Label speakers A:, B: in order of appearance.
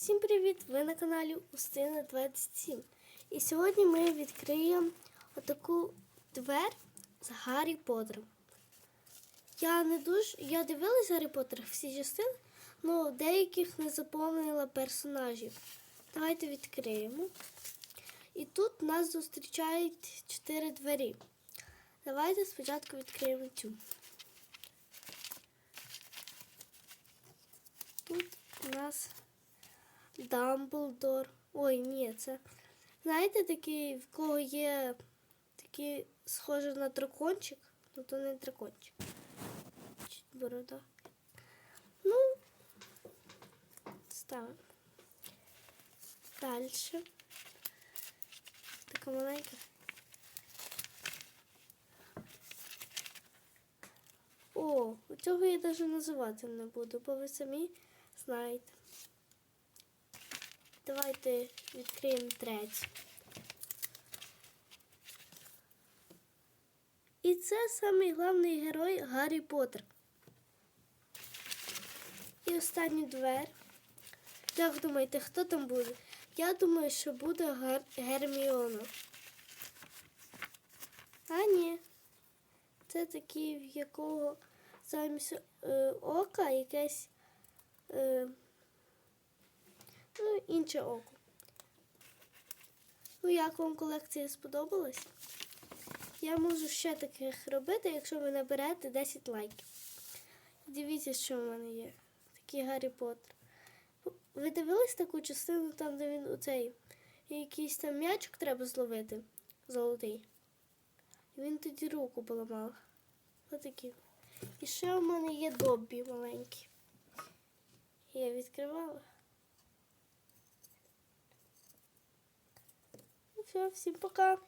A: Всім привіт! Ви на каналі Устина 27. І сьогодні ми відкриємо отаку двер з Гаррі Поттером. Я не дуже. Я дивилась Гаррі Поттер всі частини, але деяких не заповнила персонажів. Давайте відкриємо. І тут нас зустрічають чотири двері. Давайте спочатку відкриємо цю. Тут у нас Дамблдор. Ой, ні, це. Знаєте, такий, в кого є такий схожий на дракончик, ну то не дракончик. Чуть борода. Ну, ставимо. Далі. Така маленька. О, цього я навіть називати не буду, бо ви самі знаєте. Давайте відкриємо третю. І це самий головний герой Гаррі Поттер. І останню двер. Як думаєте, хто там буде? Я думаю, що буде Гер... Герміона. А ні. Це такий, в якого замість е, ока якесь. Е, інше око. Ну, як вам колекція сподобалась? Я можу ще таких робити, якщо ви наберете 10 лайків. Дивіться, що в мене є. Такий Гаррі Поттер. Ви дивились таку частину, там, де він у цей якийсь там м'ячик треба зловити золотий. І він тоді руку поламав. Отакі. І ще в мене є Доббі маленький. Я відкривала. Ну все, всім пока.